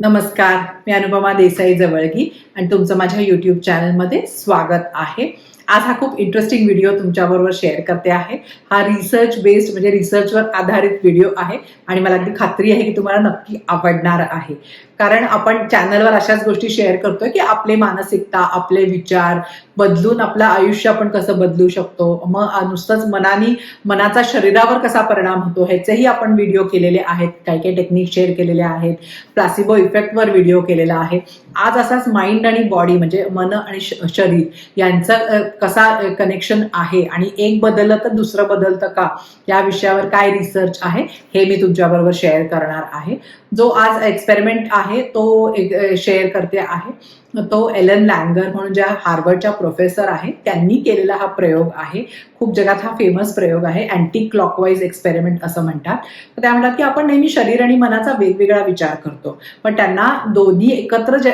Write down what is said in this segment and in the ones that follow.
नमस्कार मी अनुपमा देसाई जवळगी आणि तुमचं माझ्या यूट्यूब चॅनलमध्ये स्वागत आहे. आज हा खूप इंटरेस्टिंग व्हिडिओ तुमच्याबरोबर शेअर करते आहे. हा रिसर्च बेस्ड म्हणजे रिसर्चवर आधारित व्हिडिओ आहे आणि मला अगदी खात्री आहे की तुम्हाला नक्की आवडणार आहे. कारण आपण चॅनलवर अशाच गोष्टी शेअर करतोय की आपले मानसिकता आपले विचार बदलून आपलं आयुष्य आपण कसं बदलू शकतो? मग नुसतंच मनाने मनाचा शरीरावर कसा परिणाम होतो? ह्याचेही आपण व्हिडिओ केलेले आहेत. काही काही टेक्निक शेअर केलेले आहेत. प्लासिबो इफेक्टवर व्हिडिओ केलेला आहे. आज असाच माइंड आणि बॉडी म्हणजे मन आणि श- शरीर यांचं कसा कनेक्शन आहे आणि एक बदललं तर दुसरं बदलतं का? या विषयावर काय रिसर्च आहे? हे मी तुमच्याबरोबर शेअर करणार आहे. जो आज एक्सपेरिमेंट आहे तो शेअर करते आहे. तो एलन लँगर म्हणून ज्या हार्वर्डच्या प्रोफेसर आहेत त्यांनी केलेला हा प्रयोग आहे. खूप जगात हा फेमस प्रयोग आहे अँटी क्लॉकवाईज एक्सपेरिमेंट असं म्हणतात. तर त्या म्हणतात की आपण नेहमी शरीर आणि मनाचा वेगवेगळा विचार करतो. पण त्यांना दोन्ही एकत्र जे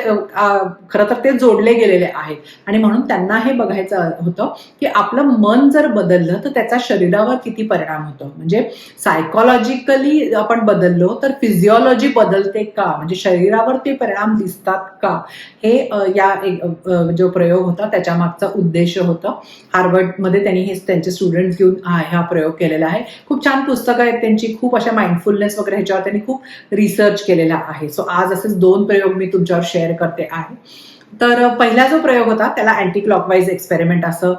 खरं तर ते जोडले गेलेले आहेत. आणि म्हणून त्यांना हे बघायचं होतं की आपलं मन जर बदललं तर त्याचा शरीरावर किती परिणाम होतो? म्हणजे सायकोलॉजिकली आपण बदललो तर फिजिओलॉजी बदलते का? म्हणजे शरीरावर ते परिणाम दिसतात का? हे या एक, जो प्रयोग होता त्याच्या मागचा उद्देश होता. हार्वर्डमध्ये त्यांनी हे त्यांचे स्टुडंट घेऊन हा प्रयोग केलेला आहे. खूप छान पुस्तकं आहेत त्यांची. खूप अशा माइंडफुलनेस वगैरे ह्याच्यावर त्यांनी खूप रिसर्च केलेला आहे. सो आज असेच दोन प्रयोग मी तुमच्यावर शेअर करते आहे. तर पहिला जो प्रयोग होता त्याला अँटी क्लॉकवाईज एक्सपेरिमेंट असं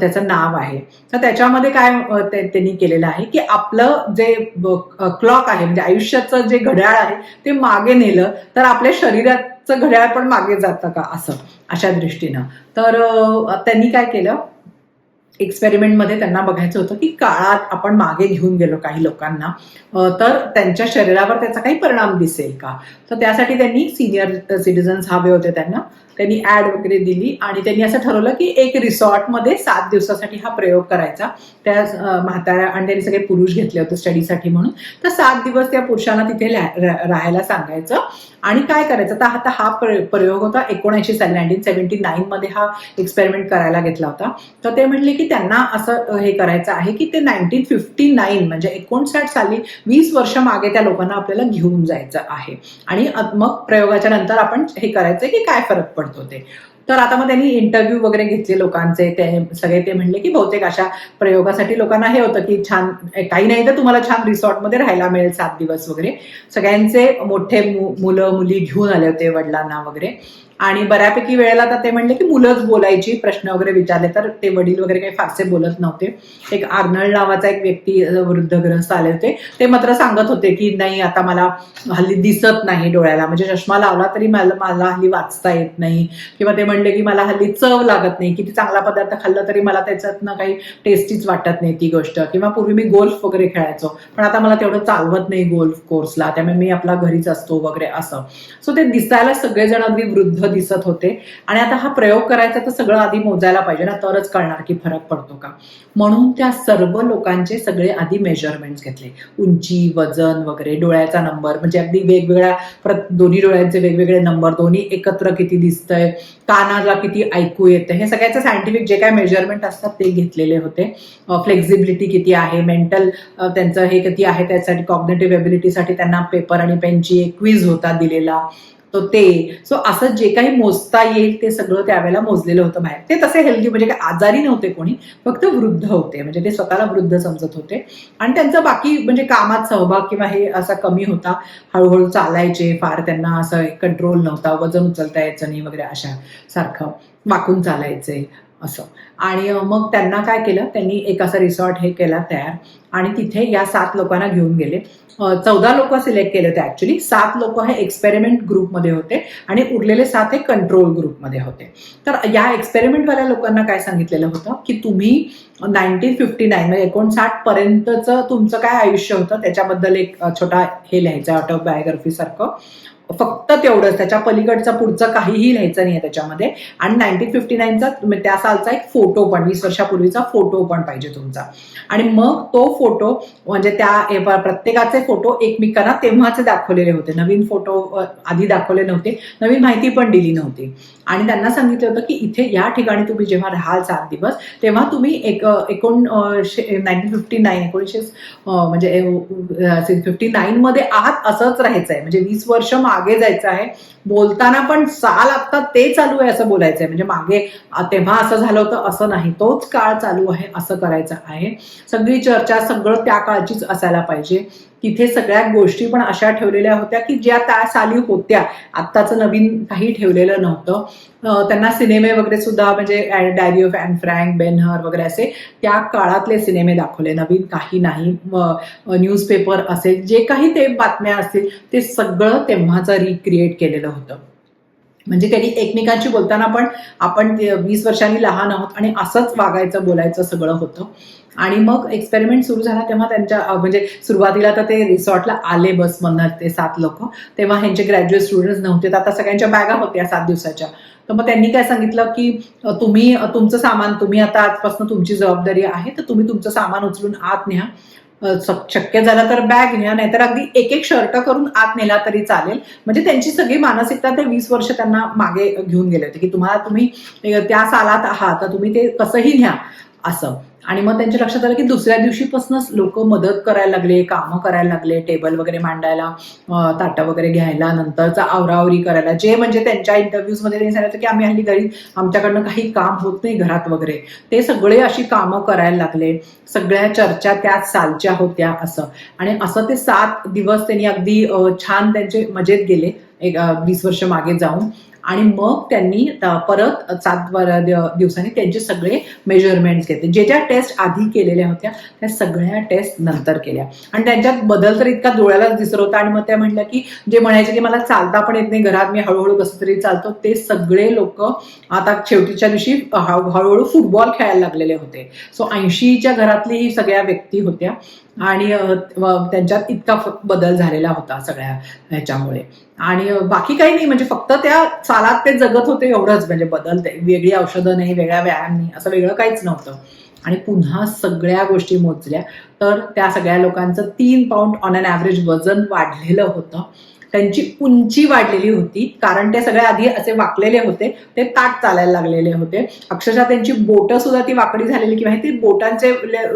त्याचं नाव आहे. तर त्याच्यामध्ये काय त्यांनी केलेलं आहे की आपलं जे क्लॉक आहे म्हणजे आयुष्याचं जे घड्याळ आहे ते मागे नेलं तर आपल्या शरीराचं घड्याळ पण मागे जातं का असं अशा दृष्टीनं. तर त्यांनी काय केलं? एक्सपेरिमेंटमध्ये त्यांना बघायचं होतं की काळात आपण मागे घेऊन गेलो काही लोकांना. तर त्यांच्या शरीरावर त्याचा काही परिणाम दिसेल का? तर त्यासाठी त्यांनी सिनियर सिटीजन्स हवे होते त्यांना. त्यांनी ऍड वगैरे दिली आणि त्यांनी असं ठरवलं की एक रिसॉर्टमध्ये सात दिवसासाठी हा प्रयोग करायचा. त्या म्हाताऱ्या आणि त्यांनी सगळे पुरुष घेतले होते स्टडीसाठी म्हणून. तर सात दिवस त्या पुरुषांना तिथे राहायला सांगायचं. आणि काय करायचं? तर आता हा प्रयोग होता एकोणऐंशी साली नाईन्टीन सेव्हन्टी नाईन मध्ये हा एक्सपेरिमेंट करायला घेतला होता. तर ते म्हटले की त्यांना असं हे करायचं आहे की ते नाईन्टीन फिफ्टी नाईन म्हणजे एकोणसाठ साली वीस वर्ष मागे त्या लोकांना आपल्याला घेऊन जायचं आहे. आणि आणि मग प्रयोगाच्या नंतर आपण हे करायचं की काय फरक पडतो ते. तर आता मग त्यांनी इंटरव्ह्यू वगैरे घेतले लोकांचे ते सगळे ते म्हणले की बहुतेक अशा प्रयोगासाठी लोकांना हे होतं की छान काही नाही तर तुम्हाला छान रिसॉर्टमध्ये राहायला मिळेल सात दिवस वगैरे. सगळ्यांचे मोठे मुलं मुली घेऊन आले होते वडिलांना वगैरे. आणि बऱ्यापैकी वेळेला तर ते म्हणले की मुलंच बोलायची प्रश्न वगैरे विचारले. तर ते वडील वगैरे काही फारसे बोलत नव्हते. एक आर्नळ नावाचा एक व्यक्ती वृद्धग्रस्त आले होते. ते मात्र सांगत होते की नाही आता मला हल्ली दिसत नाही डोळ्याला. म्हणजे चष्मा लावला तरी मला मला हल्ली वाचता येत नाही. किंवा ते म्हणले की मला हल्ली चव लागत नाही. किती चांगला पदार्थ खाल्ला तरी मला त्याच्यातनं काही टेस्टीच वाटत नाही ती गोष्ट. किंवा पूर्वी मी गोल्फ वगैरे खेळायचो. पण आता मला तेवढं चालवत नाही गोल्फ कोर्सला. त्यामुळे मी आपला घरीच असतो वगैरे असं. सो ते दिसायला सगळेजण अगदी वृद्ध दिसत होते. आणि आता हा प्रयोग करायचा तर सगळं आधी मोजायला पाहिजे ना तरच कळणार की फरक पडतो का. म्हणून त्या सर्व लोकांचे सगळे आधी मेजरमेंट्स घेतले. उंची वजन वगैरे डोळ्याचा नंबर म्हणजे अगदी वेगवेगळ्या प्रत दोन्ही डोळ्यांचे वेगवेगळे नंबर दोन्ही एकत्र किती दिसतंय कानाला किती ऐकू येतं हे सगळ्याचं सायंटिफिक जे काय मेजरमेंट असतात ते घेतलेले होते. फ्लेक्झिबिलिटी किती आहे मेंटल त्यांचं हे किती आहे त्यासाठी कॉग्नेटिव्ह एबिलिटीसाठी त्यांना पेपर आणि पेनची एक क्विज होता दिलेला. तो ते. सो असं जे काही मोजता येईल ते सगळं त्यावेळेला मोजलेलं होतं बाहेर. ते तसे हेल्दी म्हणजे काही आजारी नव्हते कोणी फक्त वृद्ध होते. म्हणजे ते स्वतःला वृद्ध समजत होते. आणि त्यांचा बाकी म्हणजे कामात सहभाग किंवा हे असा कमी होता. हळूहळू चालायचे फार त्यांना असं कंट्रोल नव्हता. वजन उचलता यायचं नाही वगैरे अशा सारखं. वाकून चालायचे. असं. आणि मग त्यांना काय केलं? त्यांनी एक असा रिसॉर्ट हे केला तयार. आणि तिथे या सात लोकांना घेऊन गेले. चौदा लोक सिलेक्ट केले होते ऍक्च्युली सात लोक हे एक्सपेरिमेंट ग्रुपमध्ये होते. आणि उरलेले सात हे कंट्रोल ग्रुपमध्ये होते. तर या एक्सपेरिमेंटवाल्या लोकांना काय सांगितलेलं होतं? की तुम्ही नाईन्टीन फिफ्टी नाईन म्हणजे एकोणसाठ पर्यंतचं तुमचं काय आयुष्य होतं? त्याच्याबद्दल एक छोटा हे लिहायचं ऑटोबायोग्राफी सारखं. फक्त तेवढंच त्याच्या पलीकडचं पुढचं काहीही लिहायचं नाहीये त्याच्यामध्ये. आणि नाईन्टीन फिफ्टी नाईनचा त्या सालचा एक फोटो पण वीस वर्षापूर्वीचा फोटो पण पाहिजे तुमचा. आणि मग तो फोटो म्हणजे त्या प्रत्येकाचे फोटो एकमेकांना तेव्हाचे दाखवलेले होते. नवीन फोटो आधी दाखवले नव्हते. नवीन माहिती पण दिली नव्हती. आणि त्यांना सांगितलं होतं की इथे या ठिकाणी तुम्ही जेव्हा राहाल सात दिवस तेव्हा तुम्ही एक एकोणशे एकोण नाईन्टीन फिफ्टी नाईन एकोणीसशे म्हणजे फिफ्टी नाईन मध्ये आहात असंच राहायचं आहे म्हणजे वीस वर्ष मागे मागे जायचं आहे. बोलताना पण साल आत्ता ते चालू आहे असं बोलायचं आहे म्हणजे मागे तेव्हा असं झालं होतं असं नाही. तोच काळ चालू आहे असं करायचं आहे. सगळी चर्चा सगळं त्या काळचीच असायला पाहिजे. तिथे सगळ्या गोष्टी पण अशा ठेवलेल्या होत्या की ज्या त्या साली होत्या. आत्ताचं नवीन काही ठेवलेलं नव्हतं. त्यांना सिनेमे वगैरे सुद्धा म्हणजे diary of and Frank Ben Hur वगैरे असे त्या काळातले सिनेमे दाखवले. नवीन काही नाही. न्यूजपेपर असेल जे काही ते बातम्या असतील ते सगळं तेव्हाचं रिक्रिएट केलेलं होतं. म्हणजे त्यांनी एकमेकांशी बोलताना पण आपण वीस वर्षांनी लहान आहोत आणि असंच वागायचं बोलायचं सगळं होतं. आणि मग एक्सपेरिमेंट सुरू झाला तेव्हा त्यांच्या म्हणजे सुरुवातीला तर ते रिसॉर्टला आले बस म्हणणार ते सात लोक. तेव्हा ह्यांचे ग्रॅज्युएट स्टुडंट्स नव्हते तर आता सगळ्यांच्या बॅगा होत्या सात दिवसाच्या. तर मग त्यांनी काय सांगितलं की तुम्ही तुमचं सामान तुम्ही आता आजपासून तुमची जबाबदारी आहे तर तुम्ही तुमचं सामान उचलून आत न्या. शक्य झालं तर बॅग घ्या नाहीतर अगदी एक एक शर्ट करून आत नेला तरी चालेल. म्हणजे त्यांची सगळी मानसिकता ते वीस वर्ष त्यांना मागे घेऊन गेले होते की तुम्हाला तुम्ही त्या सालात आहात तर तुम्ही ते कसंही घ्या असं. आणि मग त्यांच्या लक्षात आलं की दुसऱ्या दिवशीपासूनच लोक मदत करायला लागले कामं करायला लागले टेबल वगैरे मांडायला ताटं वगैरे घ्यायला नंतरचा आवरावरी करायला. जे म्हणजे त्यांच्या इंटरव्ह्यूजमध्ये त्यांनी सांगितलं की आम्ही हल्ली घरी आमच्याकडनं काही काम होत नाही घरात वगैरे. ते सगळे अशी कामं करायला लागले. सगळ्या चर्चा त्याच सालच्या होत्या असं. आणि असं ते सात दिवस त्यांनी अगदी छान त्यांचे मजेत गेले. एक वीस वर्ष मागे जाऊन. आणि मग त्यांनी परत सात वर- दिवसांनी त्यांचे सगळे मेजरमेंट्स घेतले. जे ज्या टेस्ट आधी केलेल्या होत्या त्या सगळ्या टेस्ट नंतर केल्या. आणि त्यांच्यात बदल तर इतका डोळ्यालाच दिसत होता आणि मग त्या म्हणल्या की जे म्हणायचे की मला चालता पण येत नाही घरात मी हळूहळू कसं तरी चालतो ते सगळे लोक आता शेवटीच्या दिवशी हळूहळू फुटबॉल खेळायला लागलेले होते. सो ऐंशीच्या घरातली ही सगळ्या व्यक्ती होत्या आणि त्यांच्यात इतका बदल झालेला होता सगळ्या ह्याच्यामुळे. आणि बाकी काही नाही म्हणजे फक्त त्या सालात ते जगत होते एवढंच म्हणजे बदलते वेगळी औषधं नाही वेगळ्या व्यायाम नाही असं वेगळं काहीच नव्हतं. आणि पुन्हा सगळ्या गोष्टी मोजल्या तर त्या सगळ्या लोकांचं तीन पाऊंड ऑन अन ॲव्हरेज वजन वाढलेलं होतं. त्यांची उंची वाढलेली होती कारण ते सगळे आधी असे वाकलेले होते ते ताट चालायला लागलेले होते. अक्षरशः त्यांची बोटं सुद्धा ती वाकडी झालेली किंवा ती बोटांचे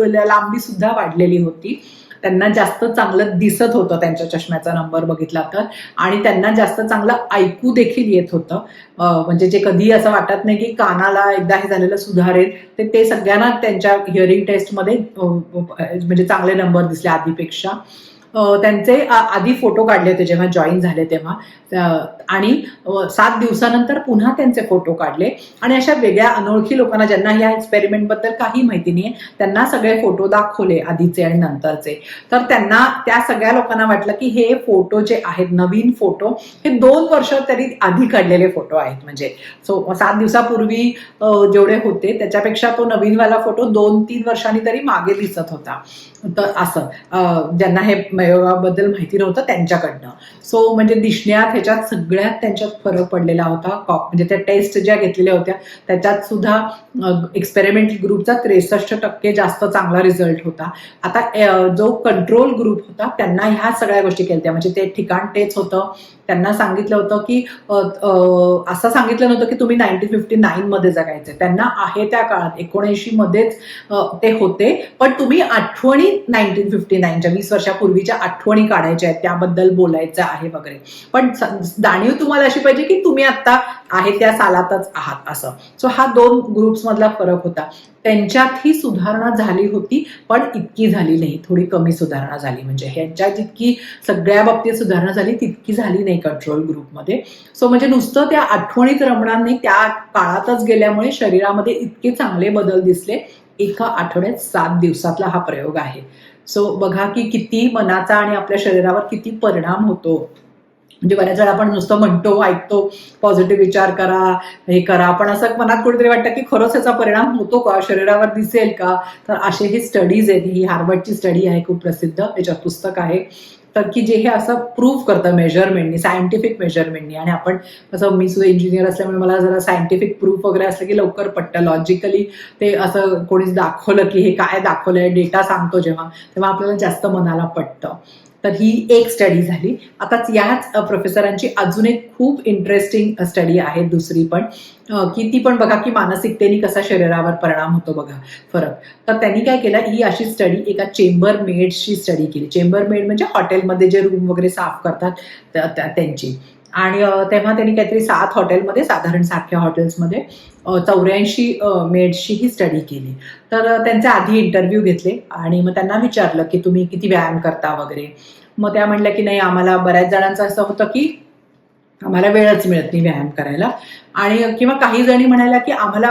लांबी सुद्धा वाढलेली होती. त्यांना जास्त चांगलं दिसत होतं त्यांच्या चष्म्याचा नंबर बघितला तर. आणि त्यांना जास्त चांगलं ऐकू देखील येत होतं. म्हणजे जे कधी असं वाटत नाही की कानाला एकदा हे झालेलं सुधारेल ते ते सगळ्यांना त्यांच्या हिअरिंग टेस्टमध्ये म्हणजे चांगले नंबर दिसले आधीपेक्षा. त्यांचे आधी फोटो काढले होते जेव्हा जॉईन झाले तेव्हा. आणि सात दिवसानंतर पुन्हा त्यांचे फोटो काढले. आणि अशा वेगळ्या अनोळखी लोकांना ज्यांना या एक्सपेरिमेंटबद्दल काही माहिती नाही त्यांना सगळे फोटो दाखवले आधीचे आणि नंतरचे. तर त्यांना त्या सगळ्या लोकांना वाटलं की हे फोटो जे आहेत नवीन फोटो हे दोन वर्ष तरी आधी काढलेले फोटो आहेत. म्हणजे सो सात दिवसापूर्वी जेवढे होते त्याच्यापेक्षा तो नवीनवाला फोटो दोन तीन वर्षांनी तरी मागे दिसत होता. तर असं ज्यांना हे योगाबद्दल माहिती नव्हतं त्यांच्याकडनं. सो म्हणजे दिसण्यात ह्याच्यात सगळ्यात त्यांच्यात फरक पडलेला होता. कॉप म्हणजे त्या टेस्ट ज्या घेतलेल्या होत्या त्याच्यात सुद्धा एक्सपेरिमेंटल ग्रुपचा त्रेसष्ट टक्के जास्त चांगला रिझल्ट होता. आता जो कंट्रोल ग्रुप होता त्यांना ह्या सगळ्या गोष्टी केल्या म्हणजे ते ठिकाण तेच होतं. त्यांना सांगितलं होतं की असं सांगितलं नव्हतं की तुम्ही नाईन्टीन फिफ्टी नाईन मध्ये जगायचे त्यांना आहे त्या काळात एकोणऐंशी मध्येच ते होते. पण तुम्ही आठवणी नाईन्टीन फिफ्टी नाईनच्या वीस वर्षापूर्वीच्या आठवणी काढायच्या आहेत त्याबद्दल बोलायचं आहे वगैरे. पण जाणीव तुम्हाला अशी पाहिजे की तुम्ही आता आहे त्या सालातच आहात असं. सो हा दोन ग्रुप्समधला फरक होता. त्यांच्यात ही सुधारणा झाली होती पण इतकी झाली नाही. थोडी कमी सुधारणा झाली. म्हणजे ह्यांच्या जितकी सगळ्या बाबतीत सुधारणा झाली तितकी झाली नाही कंट्रोल ग्रुपमध्ये सो म्हणजे नुसतं त्या आठवणीत रमणार नाही त्या काळातच गेल्यामुळे शरीरामध्ये इतके चांगले बदल दिसले. एका आठवड्यात सात दिवसातला हा प्रयोग आहे. सो बघा की किती मनाचा आणि आपल्या शरीरावर किती परिणाम होतो. म्हणजे बऱ्याच वेळा आपण नुसतं म्हणतो ऐकतो पॉझिटिव्ह विचार करा हे करा. पण असं मनात कुठेतरी वाटतं की खरंच याचा परिणाम होतो का? शरीरावर दिसेल का? तर असे हे स्टडीज आहेत. ही हार्वर्डची स्टडी आहे खूप प्रसिद्ध. त्याच्यात पुस्तक आहे. तर की जे हे असं प्रूव्ह करतं मेजरमेंटनी सायंटिफिक मेजरमेंटनी आणि आपण असं मी सुद्धा इंजिनियर असल्यामुळे मला जरा सायंटिफिक प्रूफ वगैरे असलं की लवकर पटतं. लॉजिकली ते असं कोणीच दाखवलं की हे काय दाखवलंय डेटा सांगतो जेव्हा तेव्हा आपल्याला जास्त मनाला पटतं. तर ही एक स्टडी झाली. आताच याच प्रोफेसरांची अजून एक खूप इंटरेस्टिंग स्टडी आहे दुसरी पण. की ती पण बघा की मानसिकतेने कसा शरीरावर परिणाम होतो बघा फरक. तर त्यांनी काय केलं ही अशी स्टडी एका चेंबर मेडची स्टडी केली. चेंबर मेड म्हणजे हॉटेलमध्ये जे रूम वगैरे साफ करतात त्यांची. आणि तेव्हा त्यांनी काहीतरी सात हॉटेलमध्ये साधारण सारख्या हॉटेल्समध्ये चौऱ्याऐंशी मेड्सची ही स्टडी केली. तर त्यांचे आधी इंटरव्ह्यू घेतले आणि मग त्यांना विचारलं की तुम्ही किती व्यायाम करता वगैरे. मग त्या म्हटल्या की नाही आम्हाला बऱ्याच जणांचं असं होतं की आम्हाला वेळच मिळत नाही व्यायाम करायला. आणि किंवा काही जणी म्हणायला की आम्हाला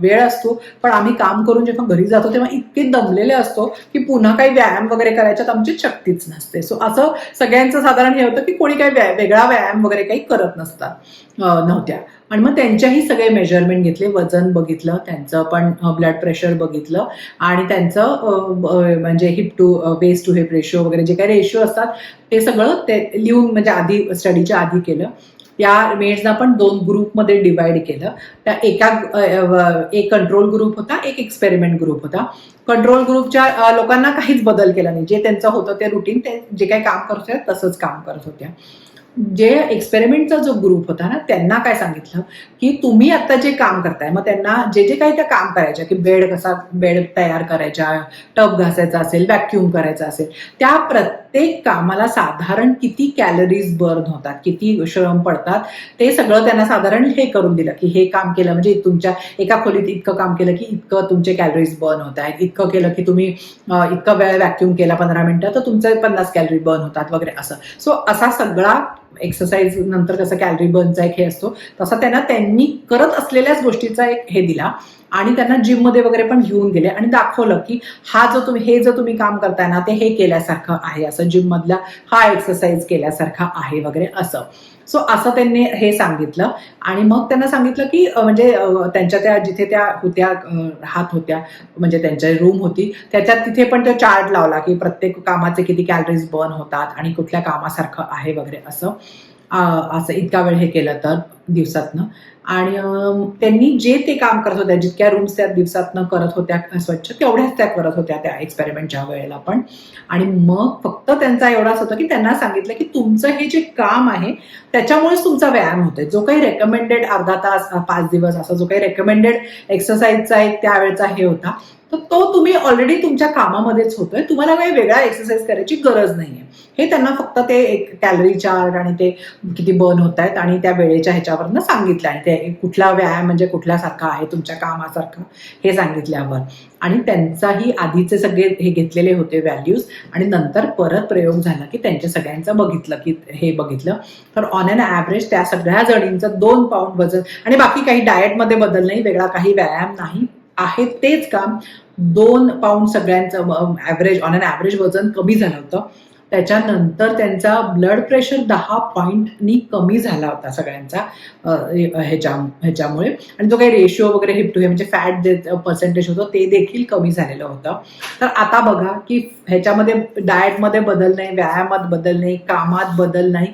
वेळ असतो पण आम्ही काम करून जेव्हा घरी जातो तेव्हा इतके दमलेले असतो की पुन्हा काही व्यायाम वगैरे करायच्यात आमची शक्तीच नसते. सो असं सगळ्यांचं साधारण हे होतं की कोणी काही वेगळा व्यायाम वगैरे काही करत नसतात नव्हत्या. आणि मग त्यांच्याही सगळे मेजरमेंट घेतले वजन बघितलं त्यांचं पण ब्लड प्रेशर बघितलं आणि त्यांचं म्हणजे hip to waist to hip ratio वगैरे जे काही रेशिओ असतात ते सगळं ते लिहून म्हणजे आधी स्टडीच्या आधी केलं. त्या मेड्सना पण दोन ग्रुपमध्ये डिवाइड केलं. त्या एका एक कंट्रोल ग्रुप होता एक एक्सपेरिमेंट ग्रुप होता. कंट्रोल ग्रुपच्या लोकांना काहीच बदल केला नाही. जे त्यांचं होतं ते रुटीन ते जे काही काम करत होत्या तसंच काम करत होत्या. जे एक्सपेरिमेंटचा जो ग्रुप होता ना त्यांना काय सांगितलं? की तुम्ही आता जे काम करताय मग त्यांना जे जे काही त्या काम करायच्या की बेड कसा बेड तयार करायच्या टब घासायचा असेल व्हॅक्यूम करायचा असेल त्या प्रत्येक कामाला साधारण किती कॅलरीज बर्न होतात किती श्रम पडतात ते सगळं त्यांना साधारण हे करून दिलं की हे काम केलं म्हणजे तुमच्या एका खोलीत इतकं काम केलं की इतकं तुमचे कॅलरीज बर्न होत आहेत इतकं केलं की तुम्ही इतकं इतका वेळ व्हॅक्यूम केला पंधरा मिनिटं तर तुमचे पन्नास कॅलरी बर्न होतात वगैरे असं. सो असा सगळा एक्सरसाइज नंतर कसं कॅलरी बर्नचा एक हे असतो तसा त्यांना त्यांनी करत असलेल्याच गोष्टीचा एक हे दिला. आणि त्यांना जिममध्ये वगैरे पण घेऊन गेले आणि दाखवलं की हा जो तुम्ही हे जर तुम्ही काम करताय ना ते हे केल्यासारखं आहे. असं जिम मधला हा एक्सरसाइज केल्यासारखा आहे वगैरे असं. सो असं त्यांनी हे सांगितलं. आणि मग त्यांना सांगितलं की म्हणजे त्यांच्या त्या जिथे त्या होत्या राहत होत्या म्हणजे त्यांच्या रूम होती त्याच्यात तिथे पण तो चार्ट लावला की प्रत्येक कामाचे किती कॅलरीज बर्न होतात आणि कुठल्या कामासारखं आहे वगैरे असं. असं इतका वेळ हे केलं तर दिवसातनं. आणि त्यांनी जे ते काम करत होत्या जितक्या रूम्स त्या दिवसातनं करत होत्या स्वच्छ तेवढ्याच त्या करत होत्या त्या एक्सपेरिमेंटच्या वेळेला पण. आणि मग फक्त त्यांचा एवढाच होतं की त्यांना सांगितलं की तुमचं हे जे काम आहे त्याच्यामुळेच तुमचा व्यायाम होतोय. जो काही रेकमेंडेड अर्धा तास पाच दिवस असा जो काही रेकमेंडेड एक्सरसाइजचा एक त्यावेळेचा हे होता. तर तो तुम्ही ऑलरेडी तुमच्या कामामध्येच होतोय. तुम्हाला काही वेगळा एक्सरसाइज करायची गरज नाहीये. हे त्यांना फक्त ते एक कॅलरी चार्ट आणि ते किती बर्न होत आहेत आणि त्या वेळेच्या ह्याच्यावरनं सांगितलं आणि ते कुठला व्यायाम म्हणजे कुठल्यासारखा आहे तुमच्या कामासारखा हे सांगितल्यावर. आणि त्यांचाही आधीचे सगळे हे घेतलेले होते व्हॅल्यूज आणि नंतर परत प्रयोग झाला की त्यांच्या सगळ्यांचं बघितलं की हे बघितलं. तर ऑन अन ॲव्हरेज त्या सगळ्या जणींचं दोन पाऊंड वजन आणि बाकी काही डाएटमध्ये बदल नाही वेगळा काही व्यायाम नाही. आहे तेच काम दोन पाऊंड सगळ्यांचं ॲव्हरेज ऑन अन ॲव्हरेज वजन कमी झालं होतं. त्याच्यानंतर त्यांचा ब्लड प्रेशर दहा पॉईंटनी कमी झाला होता सगळ्यांचा ह्याच्या ह्याच्यामुळे. आणि जो काही रेशिओ वगैरे हिप टू हे म्हणजे फॅट जे पर्सेंटेज होतं ते देखील कमी झालेलं होतं. तर आता बघा की ह्याच्यामध्ये डाएटमध्ये बदल नाही व्यायामात बदल नाही कामात बदल नाही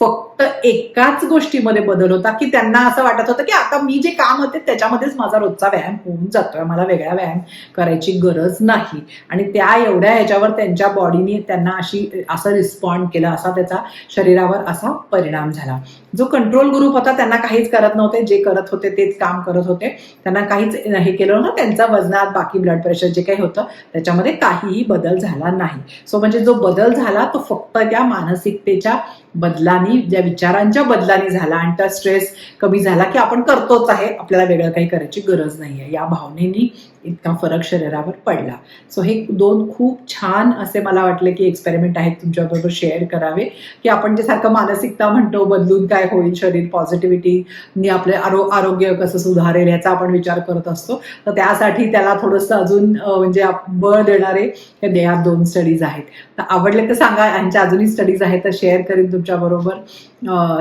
फक्त एकाच गोष्टीमध्ये बदल होता की त्यांना असं वाटत होतं की आता मी जे काम होते त्याच्यामध्येच माझा रोजचा व्यायाम होऊन जातोय मला वेगळा व्यायाम करायची गरज नाही. आणि त्या एवढ्या ह्याच्यावर त्यांच्या बॉडीने त्यांना अशी असं रिस्पॉन्ड केलं असा त्याचा शरीरावर असा परिणाम झाला. जो कंट्रोल ग्रुप होता त्यांना काहीच करत नव्हते जे करत होते तेच काम करत होते. त्यांना काहीच हे केलं ना त्यांचा वजनात बाकी ब्लड प्रेशर जे काही होतं त्याच्यामध्ये काहीही बदल झाला नाही. सो म्हणजे जो बदल झाला तो फक्त त्या मानसिकतेच्या बदलानी ज्या विचारांच्या बदलानी झाला आणि त्या स्ट्रेस कमी झाला की आपण करतोच आहे आपल्याला वेगळं काही करायची गरज नाही आहे या भावनेनी इतका फरक शरीरावर पडला. सो हे दोन खूप छान असे मला वाटले की एक्सपेरिमेंट आहेत तुमच्याबरोबर शेअर करावे. की आपण जे सारखं मानसिकता म्हणतो बदलून काय होईल शरीर पॉझिटिव्हिटीनी आपले आरो आरोग्य कसं सुधारेल याचा आपण विचार करत असतो. तर त्यासाठी त्याला थोडंसं अजून म्हणजे बळ देणारे हे दे दोन स्टडीज आहेत. तर आवडले तर सांगा यांच्या अजूनही स्टडीज आहेत तर शेअर करीन तुमच्याबरोबर.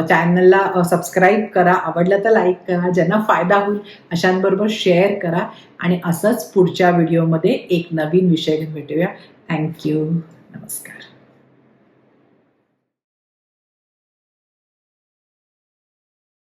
चॅनलला सबस्क्राईब करा. आवडलं तर लाईक करा. ज्यांना फायदा होईल अशांबरोबर शेअर करा. आणि असंच पुढच्या व्हिडिओमध्ये एक नवीन विषय घेऊन भेटूया. थँक्यू नमस्कार.